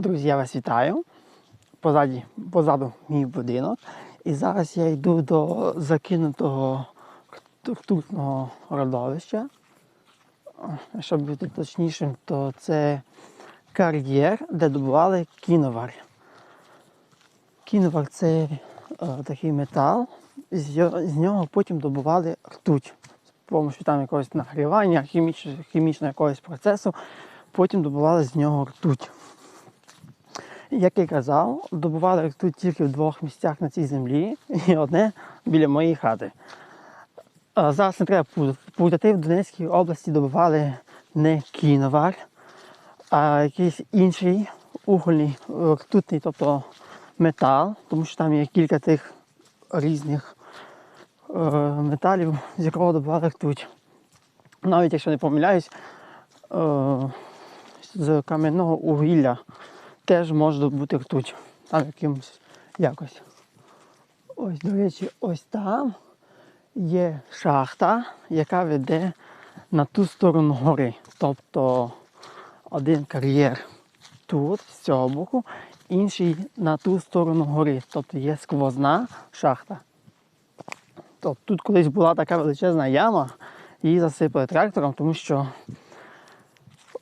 Друзі, я вас вітаю. Позаді, позаду мій будинок. І зараз я йду до закинутого ртутного родовища. Щоб бути точнішим, то це кар'єр, де добували кіновар. Кіновар це е, такий метал, з, з нього потім добували ртуть. З допомогою там якогось нагрівання, хімічного, хімічного якогось процесу, потім добували з нього ртуть. Як я казав, добували ртуть тільки в двох місцях на цій землі і одне біля моєї хати. Зараз не треба путати. В Донецькій області добували не кіновар, а якийсь інший угольний е, ртутний, тобто метал, тому що там є кілька тих різних е, металів, з якого добували ртуть. Навіть якщо не помиляюсь, е, з кам'яного вугілля теж може бути ртуть. Там якимось якось. Ось, до речі, ось там є шахта, яка веде на ту сторону гори. Тобто один кар'єр тут, з цього боку, інший на ту сторону гори. Тобто є сквозна шахта. Тобто тут колись була така величезна яма, її засипали трактором, тому що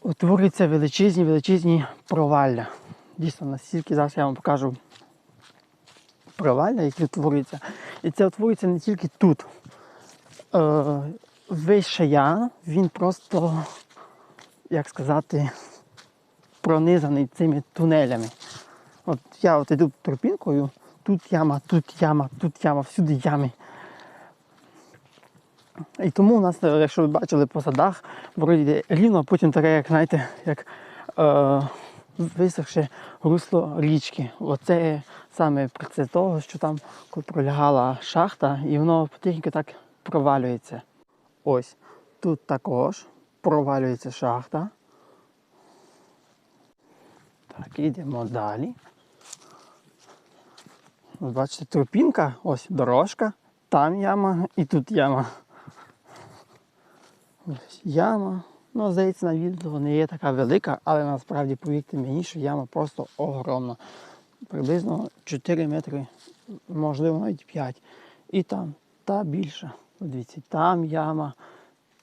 утворюються величезні величезні провалля. Дійсно, настільки зараз я вам покажу провалля, які утворюються. І це утворюється не тільки тут. Е, весь шаян, він просто, як сказати, пронизаний цими тунелями. От я от йду тропінкою, тут яма, тут яма, тут яма, всюди ями. І тому у нас, якщо ви бачили по садах, вроді рівно, а потім таке, як знаєте, як е, висохше русло річки. Оце саме процес того, що там пролягала шахта, і воно потихеньку так провалюється. Ось тут також провалюється шахта. Так, йдемо далі. Ось бачите, тропінка, ось дорожка, там яма і тут яма. Ось яма. Ну, здається, на відео не є така велика, але насправді повірте мені, що яма просто огромна. Приблизно 4 метри, можливо, навіть 5. І там та більша. Дивіться, там яма,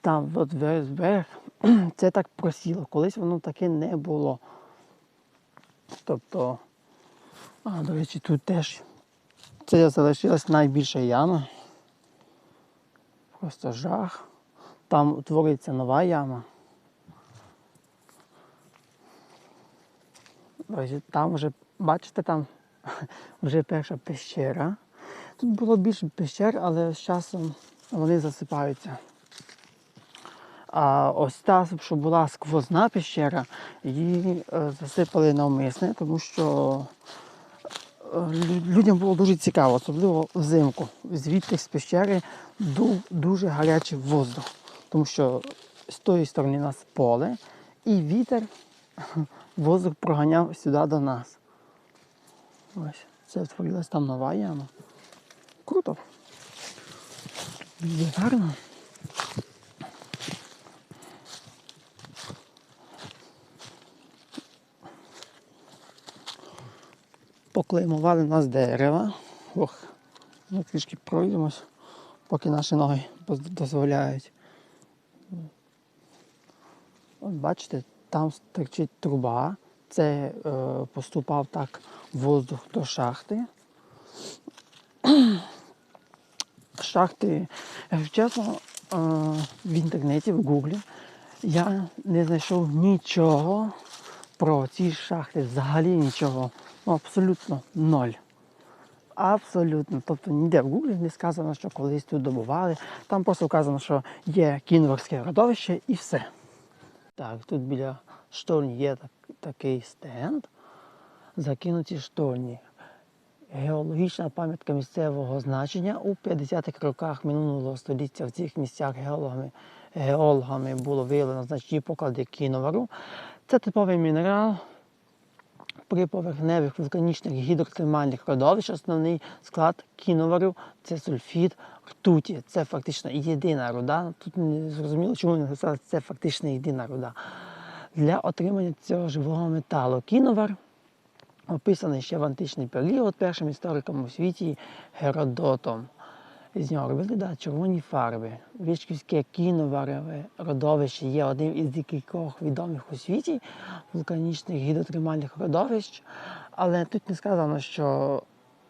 там от весь верх. Це так просіло. Колись воно таке не було. Тобто, а, до речі, тут теж це залишилась найбільша яма. Просто жах. Там утворюється нова яма. Ось Там вже, бачите, там вже перша пещера. Тут було більше пещер, але з часом вони засипаються. А ось та, що була сквозна пещера, її е, засипали навмисне, тому що е, людям було дуже цікаво, особливо взимку. Звідти з пещери дув дуже гарячий воздух, тому що з тої сторони у нас поле, і вітер воздух проганяв сюди до нас. Ось, це утворилась там нова яма. Круто. Дуже гарно. Поклеймували нас дерева. Ох, ми трішки пройдемось, поки наші ноги дозволяють. От бачите, там стирчить труба. Це е, поступав так воздух до шахти. Шахти, якщо чесно, е, в інтернеті, в Гуглі я не знайшов нічого про ці шахти, взагалі нічого. Ну, абсолютно ноль. Абсолютно. Тобто ніде в Гуглі не сказано, що колись тут добували. Там просто вказано, що є кінворське родовище і все. Так, тут біля штольні є так, такий стенд. Закинуті штольні. Геологічна пам'ятка місцевого значення у 50-х роках минулого століття в цих місцях геологами, геологами було виявлено значні поклади кіновару. Це типовий мінерал при поверхневих вулканічних гідротермальних родовищ основний склад кіновару це сульфід ртуті. Це фактично єдина руда. Тут не зрозуміло, чому не написали, це фактично єдина руда. Для отримання цього живого металу кіновар описаний ще в античний період першим істориком у світі Геродотом. З нього робили да, червоні фарби. Вічківське кіноварове родовище є одним із декількох відомих у світі вулканічних гідротримальних родовищ. Але тут не сказано, що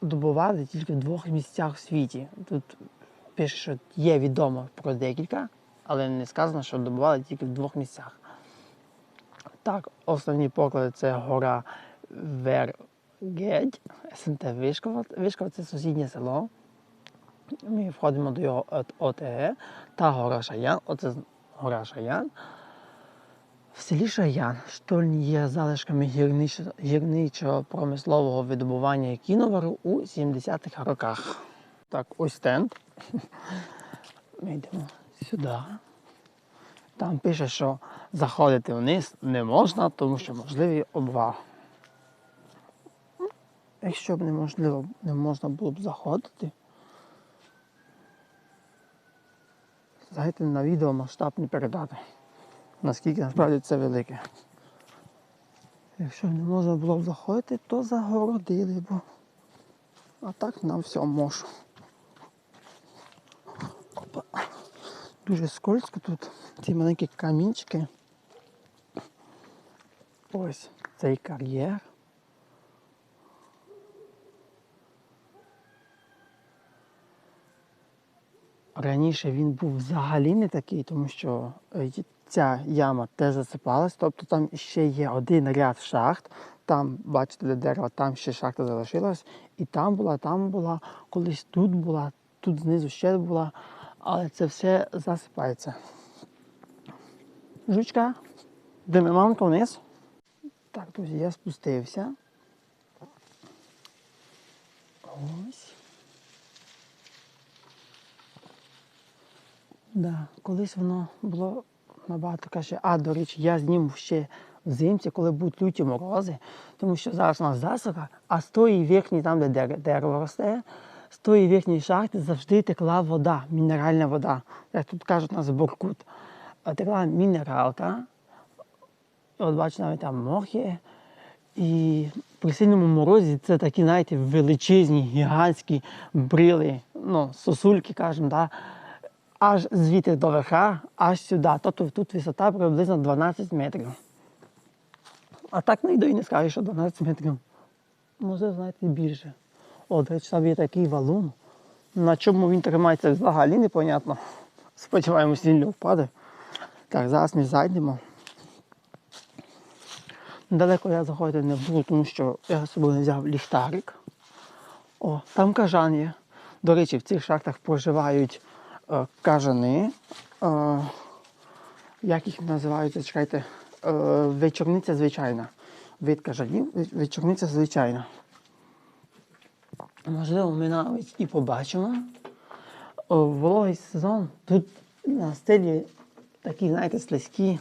добували тільки в двох місцях в світі. Тут пише, що є відомо про декілька, але не сказано, що добували тільки в двох місцях. Так, основні поклади це гора Вергедь, СНТ Вишкова. Вишкова це сусіднє село. Ми входимо до його от- ОТГ та гора Шаян. Оце гора Шаян. В селі Шаян штольні є залишками гірничого промислового видобування кіновару у 70-х роках. Так, ось стенд. Ми йдемо сюди. Там пише, що заходити вниз не можна, тому що можливий обвал. Якщо б неможливо, не можна було б заходити, знаєте, на відео масштаб не передати. Наскільки насправді це велике. Якщо не можна було б заходити, то загородили б. А так нам все можу. Опа. Дуже скользко тут. Ці маленькі камінчики. Ось цей кар'єр. Раніше він був взагалі не такий, тому що е, ця яма теж засипалась, тобто там ще є один ряд шахт. Там, бачите, де дерево, там ще шахта залишилась. І там була, там була, колись тут була, тут знизу ще була, але це все засипається. Жучка, йдемо мамка вниз. Так, друзі, я спустився. Ось. Да, колись воно було набагато краще. А, до речі, я зніму ще взимці, коли будуть люті морози, тому що зараз у нас засуха, а з тої верхньої, там, де дерево росте, з тої верхньої шахти завжди текла вода, мінеральна вода. Як тут кажуть, у нас буркут. Текла мінералка. От бачите, навіть там мох є. І при сильному морозі це такі, знаєте, величезні, гігантські брили, ну, сосульки, кажемо, да? Аж звідти до верха, аж сюди. Тобто тут висота приблизно 12 метрів. А так не йду і не скажу, що 12 метрів. Може, знаєте, більше. О, до речі, є такий валун. На чому він тримається взагалі непонятно. Сподіваємось, він не впаде. Так, зараз ми зайдемо. Далеко я заходити не буду, тому що я з собою взяв ліхтарик. О, там кажан є. До речі, в цих шахтах проживають кажани. Е, як їх називають, чекайте, е, вечорниця звичайна. Вид кажанів, вечорниця звичайна. Можливо, ми навіть і побачимо. Вологий сезон. Тут на стелі такі, знаєте, слизькі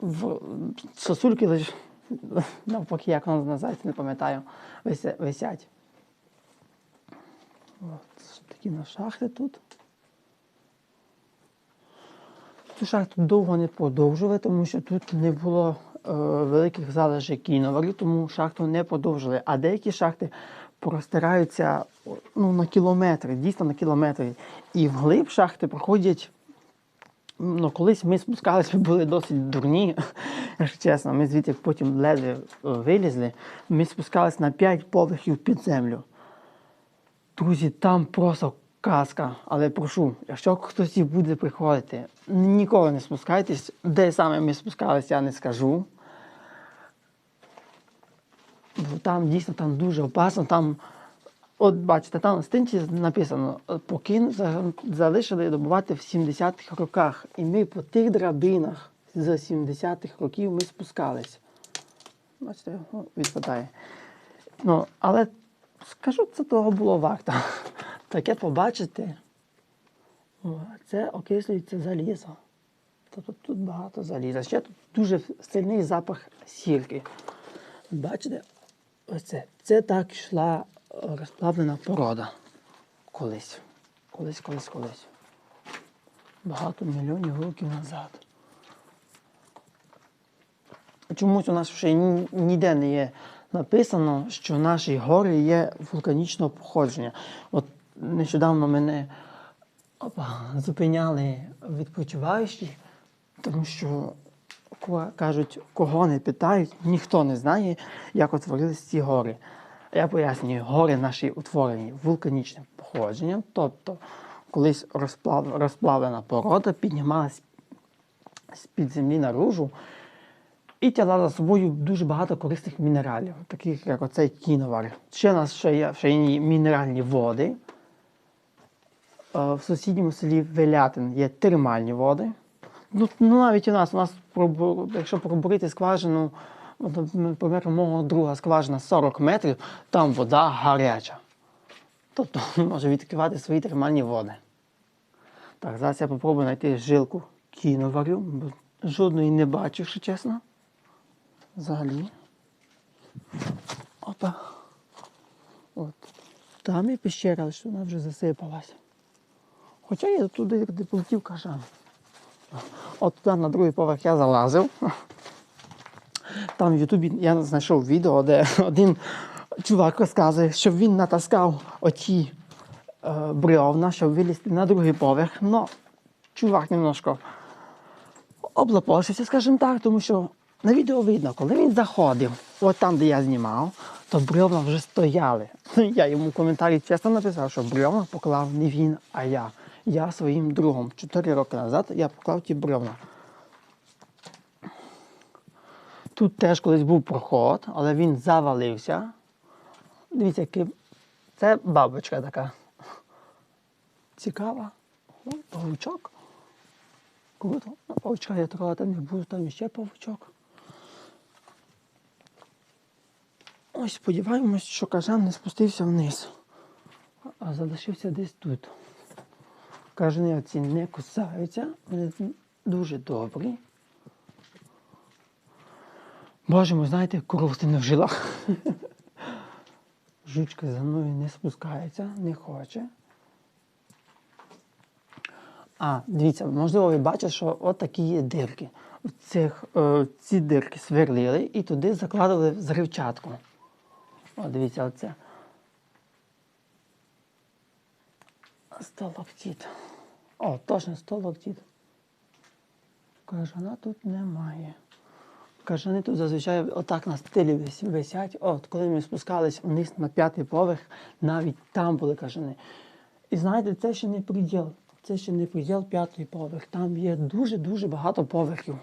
в сосульки лише навпаки, як воно називається, не пам'ятаю, висять. От, такі на шахти тут. Цю шахту довго не продовжували, тому що тут не було е, великих залежей кіноварів, тому шахту не продовжили. А деякі шахти простираються ну, на кілометри, дійсно на кілометри. І вглиб шахти проходять Ну, колись ми спускалися, були досить дурні, якщо чесно. Ми звідти потім ледве е, вилізли. Ми спускалися на 5 поверхів під землю. Друзі, там просто казка. Але прошу, якщо хтось буде приходити, ніколи не спускайтесь. Де саме ми спускалися, я не скажу. Бо там дійсно там дуже опасно. Там, от бачите, там на стінці написано, покин за- залишили добувати в 70-х роках. І ми по тих драбинах з 70-х років ми спускались. Бачите, відпадає. Ну, але скажу, це того було варто. Таке побачити. Це окислюється залізо. Тобто тут багато заліза. Ще тут дуже сильний запах сірки. Бачите, оце. Це так йшла е, розплавлена порода. Колись. Колись, колись, колись. Багато мільйонів років назад. Чомусь у нас ще ні- ніде не є написано, що наші гори є вулканічного походження. От нещодавно мене опа, зупиняли відпочиваючі, тому що кажуть, кого не питають, ніхто не знає, як утворились ці гори. Я пояснюю, гори наші утворені вулканічним походженням, тобто колись розплав, розплавлена порода піднімалась з-під землі наружу і тягла за собою дуже багато корисних мінералів, таких як оцей кіновар. Ще у нас ще є, ще є мінеральні води. Е, В сусідньому селі Велятин є термальні води. Ну, ну навіть у нас, у нас якщо пробурити скважину, наприклад, мого друга скважина 40 метрів, там вода гаряча. Тобто може відкривати свої термальні води. Так, зараз я спробую знайти жилку кіноварю, бо жодної не бачу, якщо чесно. Взагалі. Опа. От. Там є пещера, що вона вже засипалась. Хоча я туди, де полетів кажан. От туди на другий поверх я залазив. Там в Ютубі я знайшов відео, де один чувак розказує, що він натаскав оті е, бревна, щоб вилізти на другий поверх. Ну, чувак немножко облапошився, скажімо так, тому що на відео видно, коли він заходив, от там, де я знімав, то бревна вже стояли. Я йому в коментарі чесно написав, що бревна поклав не він, а я. Я своїм другом. Чотири роки назад я поклав ті бревна. Тут теж колись був проход, але він завалився. Дивіться, який... це бабочка така. Цікава. Павучок. Круто. Ну, Павучка я трогати не буду, там ще павучок. Ось сподіваємось, що кажан не спустився вниз, а залишився десь тут. Кажани оці не кусаються, вони дуже добрі. Боже мой, знаєте, кров не в жилах. Жучка за мною не спускається, не хоче. А, дивіться, можливо, ви бачите, що от такі є дирки. Цих, е, ці дирки сверлили і туди закладали зривчатку. О, дивіться, оце. Сталактит. О, точно сталактит. Кажана тут немає. Кажани тут зазвичай отак на стилі висять. От коли ми спускались вниз на п'ятий поверх, навіть там були кажани. І знаєте, це ще не приділ. Це ще не приділ п'ятий поверх. Там є дуже-дуже багато поверхів.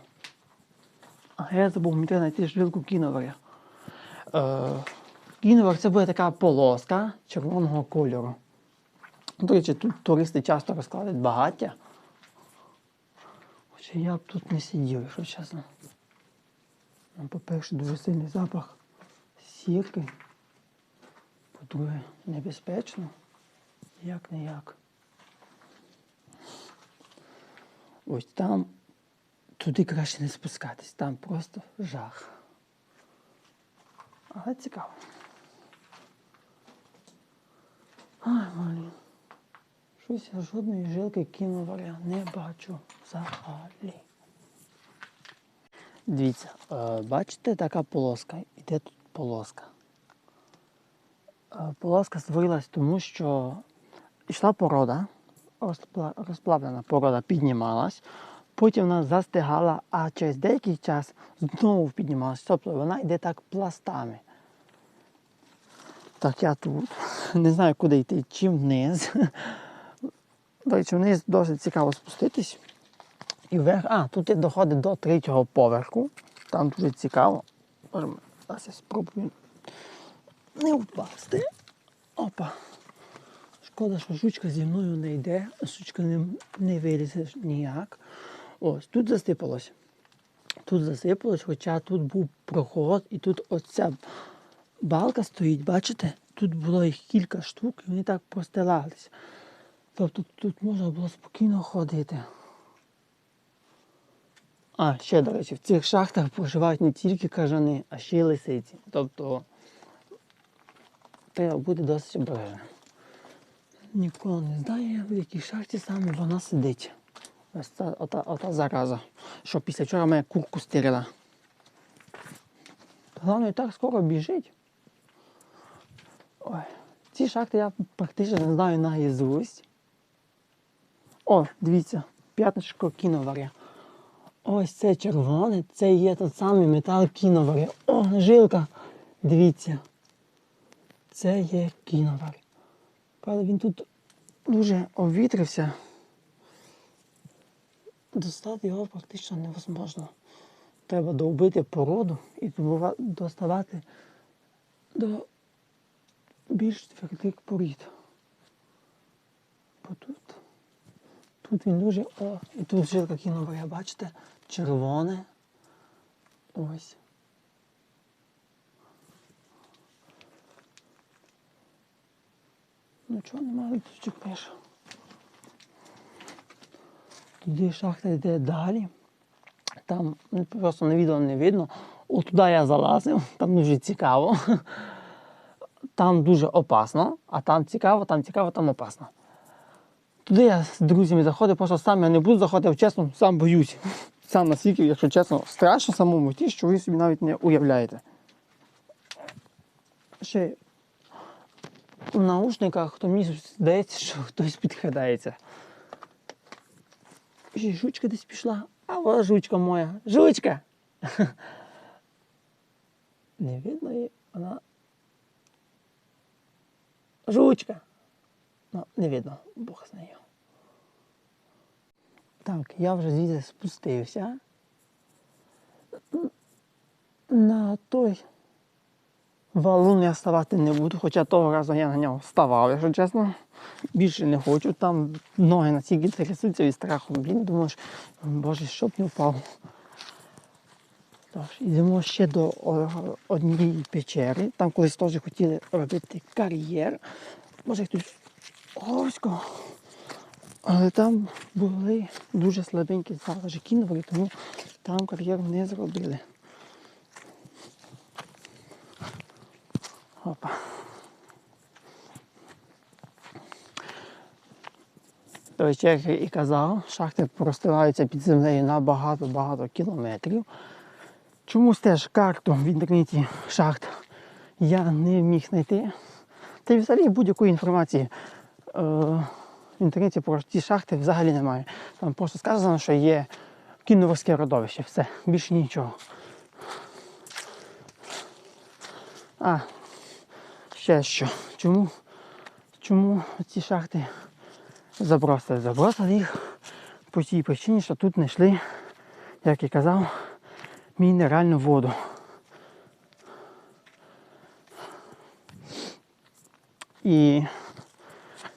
А я забув мені знайти жилку кіноваря. Е, кіновар це буде така полоска червоного кольору. До речі, тут туристи часто розкладають багаття. Хоча я б тут не сидів, якщо чесно. Ну, По-перше, дуже сильний запах сірки. По-друге, небезпечно. Як не як. Ось там туди краще не спускатись, там просто жах. Але цікаво. Ай, блін. Щось я жодної жилки кіноваря не бачу взагалі. Дивіться, е, бачите, така полоска. Іде тут полоска. Е, Полоска створилась тому, що йшла порода, розплавлена порода піднімалась, потім вона застигала, а через деякий час знову піднімалась. Тобто вона йде так пластами. Так, я тут. Не знаю, куди йти, чи вниз. До речі, вниз досить цікаво спуститись. І вверх, а, тут і доходить до третього поверху. Там дуже цікаво. Зараз я спробую не впасти. Опа. Шкода, що жучка зі мною не йде, жучка не, не вилізе ніяк. Ось, тут засипалось. Тут засипалось, хоча тут був проход, і тут оця балка стоїть, бачите? Тут було їх кілька штук, і вони так простилались. Тобто тут можна було спокійно ходити. А, ще, до речі, в цих шахтах проживають не тільки кажани, а ще й лисиці. Тобто треба бути досить обережним. Ніколи не знає, в якій шахті саме вона сидить. Ось та, ота, ота зараза, що після вчора мене курку стирила. Головне, так скоро біжить. Ой. Ці шахти я практично не знаю наїзусть. О, дивіться, п'ятничко кіноваря. Ось це червоне, це є той самий метал кіноваря. О, жилка. Дивіться. Це є кіновар. Правда, він тут дуже обвітрився. Достати його практично невозможно. Треба довбити породу і доставати до більш твердих порід. Бо тут, тут він дуже. О, і тут жилка кіноваря, бачите? Червоне. Ось. Ну чого немає тут пише. Туди шахта йде далі. Там просто на відео не видно. От туди я залазив, там дуже цікаво. Там дуже опасно, а там цікаво, там цікаво, там опасно. Туди я з друзями заходив, просто сам я не буду заходити, чесно, сам боюсь. Сам настільки, якщо чесно, страшно самому йти, що ви собі навіть не уявляєте. Ще в наушниках, то мені здається, що хтось підкрадається. Ще жучка десь пішла. А вона жучка моя. Жучка! Не видно її, вона. Жучка. Ну, не видно, Бог з нею. Так, я вже звідси спустився. На той валун я ставати не буду, хоча того разу я на нього вставав, якщо чесно. Більше не хочу. Там ноги настільки трясуться від страху. Блін, думаєш, боже, щоб не впав. Тож, йдемо ще до однієї печери. Там колись теж хотіли робити кар'єр. Може хтось Осько. Але там були дуже слабенькі залежі кінові, тому там кар'єр не зробили. Опа. До як і казав, шахти простираються під землею на багато-багато кілометрів. Чомусь теж карту в інтернеті шахт я не міг знайти. Та й взагалі будь-якої інформації е, в інтернеті про ці шахти взагалі немає. Там просто сказано, що є кіноворське родовище, все, більше нічого. А, ще що. Чому, чому ці шахти забросили? Забросили їх по тій причині, що тут знайшли, як і казав, мінеральну воду. І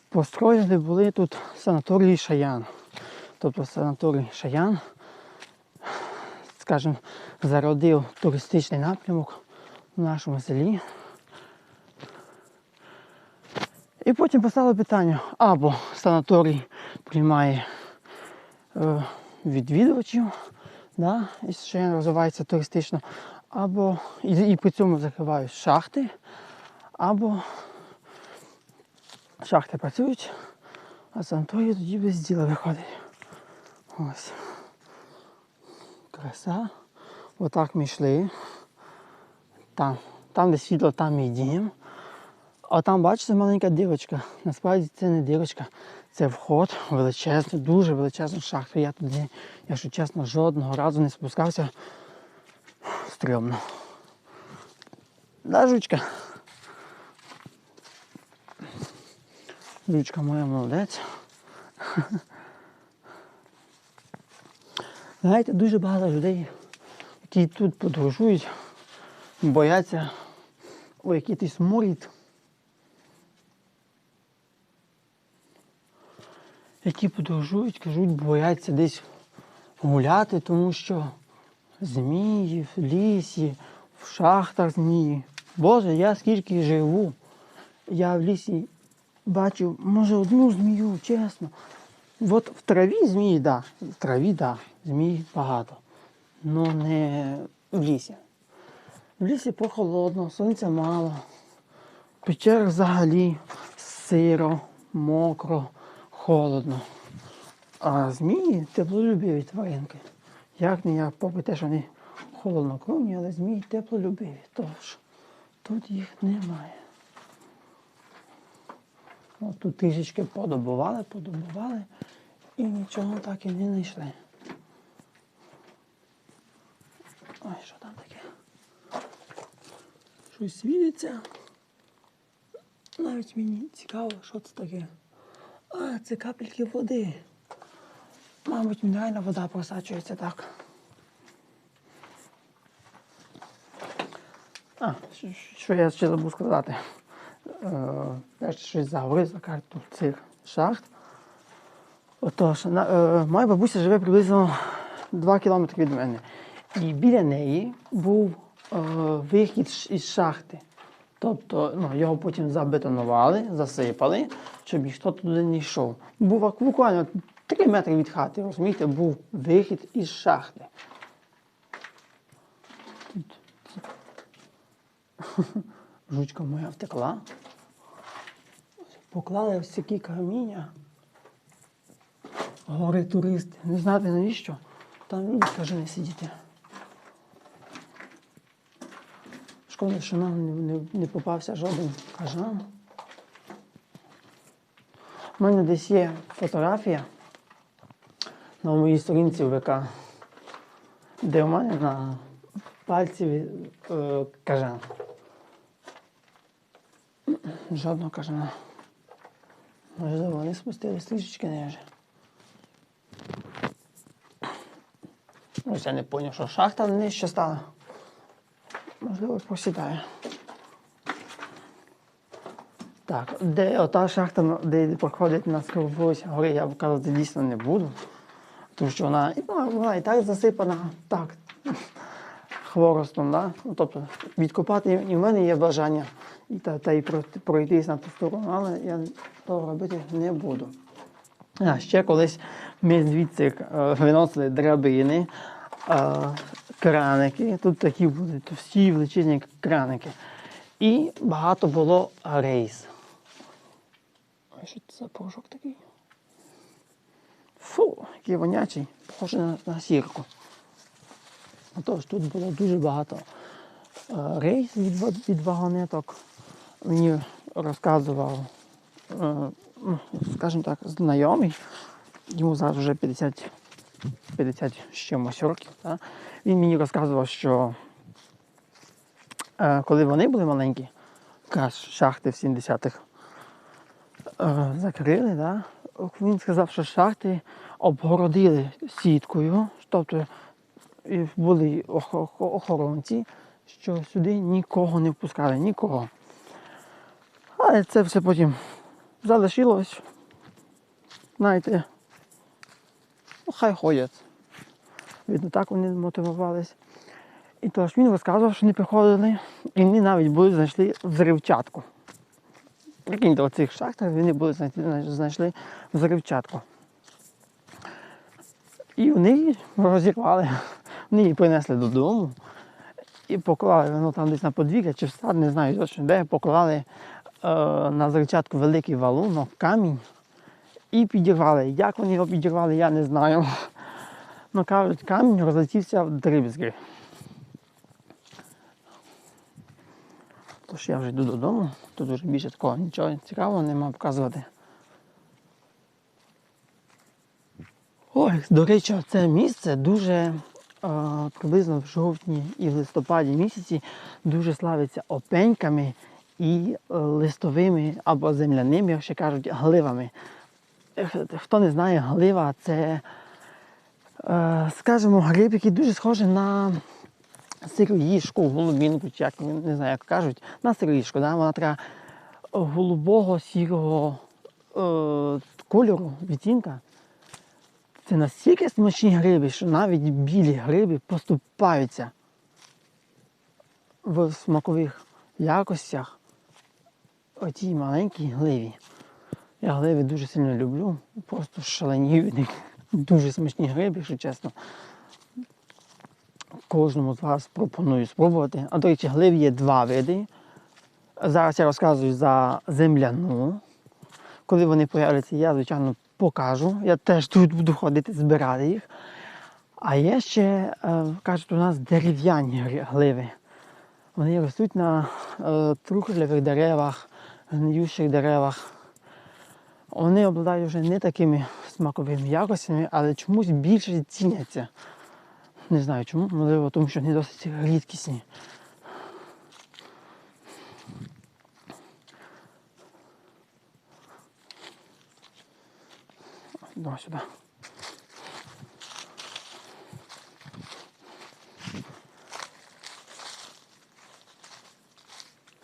построїли були тут санаторії Шаян. Тобто санаторій Шаян, скажімо, зародив туристичний напрямок в нашому селі. І потім поставили питання, або санаторій приймає е, відвідувачів, да, і ще розвивається туристично, або і, і при цьому закривають шахти, або шахти працюють, а санаторій тоді без діла виходить. Ось. Краса. Отак ми йшли. Там, там де світло, там і дім. А там, бачите, маленька дірочка. Насправді це не дірочка, це вход величезний, дуже величезну шахту. Я туди, якщо чесно, жодного разу не спускався. Стрьомно. Да, жучка? Жучка моя молодець. Знаєте, дуже багато людей, які тут подорожують, бояться, ой, який ти Які подорожують, кажуть, бояться десь гуляти, тому що змії в лісі, в шахтах змії. Боже, я скільки живу, я в лісі бачив, може, одну змію, чесно. От в траві змії, да, в траві, да, змій багато. Ну не в лісі. В лісі прохолодно, сонця мало. В печерах взагалі сиро, мокро, холодно. А змії теплолюбиві тваринки. Як не як, попри те, що вони холоднокровні, але змії теплолюбиві. Тож тут їх немає. От тут трішечки подобували, подобували і нічого так і не знайшли. Ой, що там таке? Щось світиться. Навіть мені цікаво, що це таке. А, це капельки води. Мабуть, мінеральна вода просачується так. А, що, я ще забув сказати. Е, ще щось заговорив за карту цих шахт. Отож, на, е, моя бабуся живе приблизно 2 кілометри від мене. І біля неї був е, вихід із шахти. Тобто ну, його потім забетонували, засипали, щоб ніхто туди не йшов. Був буквально 3 метри від хати, розумієте, був вихід із шахти. Жучка моя втекла. Поклали ось такі каміння. Гори туристи. Не знати навіщо. Там люди каже не сидіти. Шкода, що нам не, не, не попався жоден кажан. У мене десь є фотографія на моїй сторінці ВК, де у мене на пальці е, кажан. Жодного кажана. Можливо, вони спустились трішечки ниже. Ось я не зрозумів, що шахта нижче стала. Можливо, посідає. Так, де ота шахта, де проходить на скорбовці гори, я показувати дійсно не буду. Тому що вона, і, ну, вона і так засипана, так, хворостом, да? Ну, тобто відкопати і в мене є бажання і та, та й пройтись на ту сторону, але я того робити не буду. А ще колись ми звідси е, виносили драбини, е, краники. Тут такі були товсті величезні краники. І багато було рейс. А що це за порошок такий? Фу, який вонячий, похожий на, на сірку. Отож, тут було дуже багато е, рейс від, від вагонеток. Мені розказував, е, ну, скажімо так, знайомий. Йому зараз вже 50, 50 з чимось років. Та? Він мені розказував, що е, коли вони були маленькі, якраз шахти в 70-х е, закрили, да? він сказав, що шахти обгородили сіткою, тобто були охоронці, що сюди нікого не впускали, нікого. Але це все потім залишилось. Знаєте, ну, хай ходять. Видно, так вони мотивувались. І тож він розказував, що вони приходили, і вони навіть були знайшли взривчатку. Прикиньте, в цих шахтах вони були знайшли, знайшли взривчатку. І вони її розірвали. Вони її принесли додому і поклали ну, там десь на подвір'я чи в сад, не знаю точно де, поклали е, на зричатку великий валунок, камінь і підірвали. Як вони його підірвали, я не знаю. Ну кажуть, камінь розлетівся в дріб'язки. Тож я вже йду додому, тут вже більше такого нічого цікавого нема показувати. Ой, до речі, це місце дуже е, приблизно в жовтні і в листопаді місяці дуже славиться опеньками і е, листовими або земляними, як ще кажуть, гливами. Хто не знає, глива це, е, скажімо, гриб, який дуже схожий на сироїшку, голубінку, чи як не знаю, як кажуть, на сироїшку. Да? Вона така голубого сірого е, кольору, відтінка. Це настільки смачні гриби, що навіть білі гриби поступаються в смакових якостях отій маленькій гливі. Я гливи дуже сильно люблю, просто них. Дуже смачні гриби, якщо чесно. Кожному з вас пропоную спробувати. А до речі, глив є два види. Зараз я розказую за земляну. Коли вони появляться, я, звичайно, покажу. Я теж тут буду ходити, збирати їх. А є ще, е, кажуть, у нас дерев'яні гливи. Вони ростуть на е, трухлявих деревах, гниючих деревах. Вони обладають вже не такими смаковими якостями, але чомусь більше ціняться. Не знаю чому, можливо, тому що вони досить рідкісні. Йдемо сюди.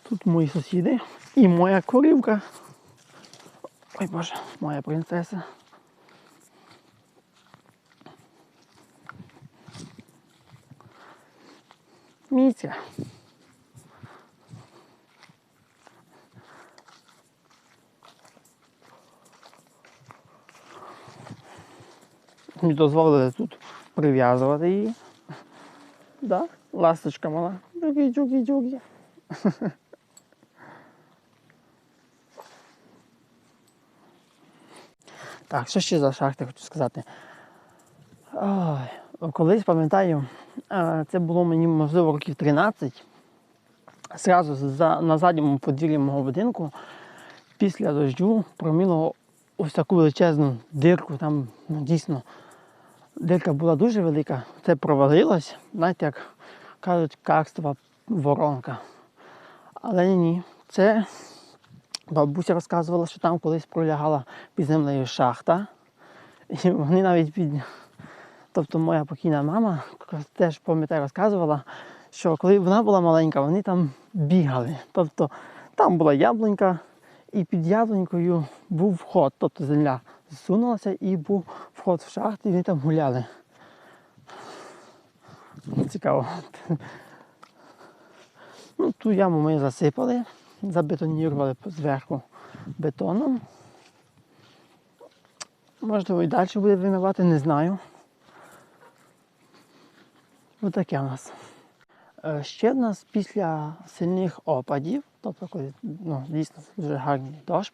Тут мої сусіди і моя корівка. Ой боже, моя принцеса. Міця. Мені дозволили тут прив'язувати її. Да? Ласточка мала. Джуки, Так, що ще за шахти хочу сказати. Ой, колись пам'ятаю, е, це було мені можливо років 13. Зразу на задньому подвір'ї мого будинку після дощу проміло ось таку величезну дирку. Там ну, дійсно дирка була дуже велика. Це провалилось, знаєте, як кажуть, карстова воронка. Але ні, це бабуся розказувала, що там колись пролягала під землею шахта. І вони навіть під. Тобто моя покійна мама теж пам'ятаю, розказувала, що коли вона була маленька, вони там бігали. Тобто там була яблунька, і під яблунькою був вход. Тобто земля зсунулася і був вход в шахту, і вони там гуляли. Цікаво. Ну, ту яму ми засипали, забетонірували зверху бетоном. Можливо, і далі буде вимивати, не знаю. Отаке у нас. Е, Ще в нас після сильних опадів, тобто коли ну, дійсно дуже гарні дощ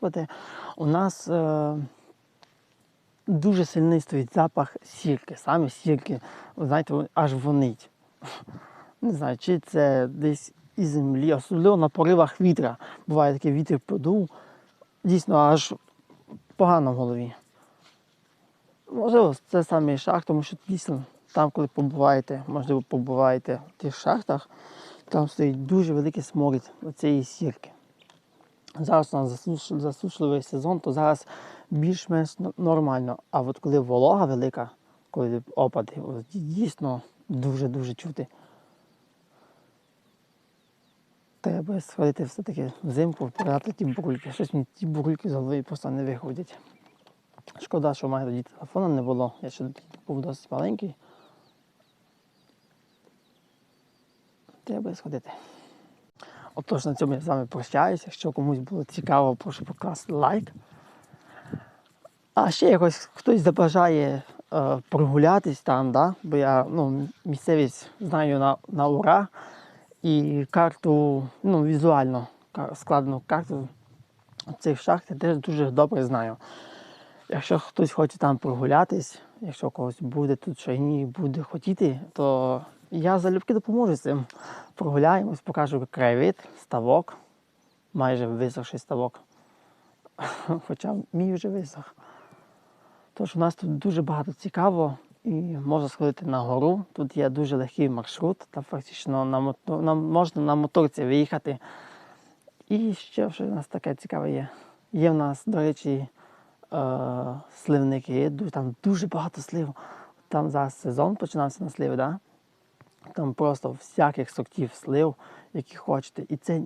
у нас е, дуже сильний стоїть запах сірки, саме сірки, знаєте, аж вонить. Не знаю, чи це десь із землі, особливо на поривах вітра. Буває такий вітер подув, дійсно аж погано в голові. Можливо, це саме шах, тому що дійсно там, коли побуваєте, можливо, побуваєте в тих шахтах, там стоїть дуже великий сморід цієї сірки. Зараз у нас засуш- засушливий сезон, то зараз більш-менш нормально. А от коли волога велика, коли опади, дійсно дуже-дуже чути. Треба сходити все-таки взимку, впирати ті бурульки. Щось мені ті бурульки з голови просто не виходять. Шкода, що в мене тоді телефону не було. Я ще був досить маленький. Треба сходити. Отож, на цьому я з вами прощаюся. Якщо комусь було цікаво, прошу покласти лайк. А ще якось хтось забажає е, прогулятись там, да? бо я ну, місцевість знаю на, на ура. І карту, ну, візуально складену карту цих шахт я теж дуже добре знаю. Якщо хтось хоче там прогулятись, якщо когось буде тут шайні буде хотіти, то я залюбки допоможу цим. Прогуляємось, покажу краєвид, ставок, майже висохший ставок. Хоча мій вже висох. Тож у нас тут дуже багато цікаво і можна сходити на гору. Тут є дуже легкий маршрут, там фактично на мото... нам можна на моторці виїхати. І ще що у нас таке цікаве є. Є в нас, до речі, е, сливники, там дуже багато слив. Там зараз сезон починався на сливи, да? там просто всяких сортів слив, які хочете. І це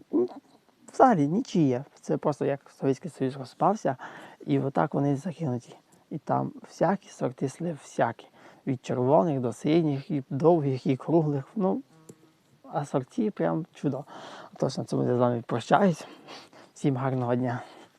взагалі нічиє. Це просто як Совєтський Союз розпався, і отак вони закинуті. І там всякі сорти слив, всякі. Від червоних до синіх, і довгих, і круглих. Ну, а сорті прям чудо. Точно, цьому я з вами прощаюсь. Всім гарного дня.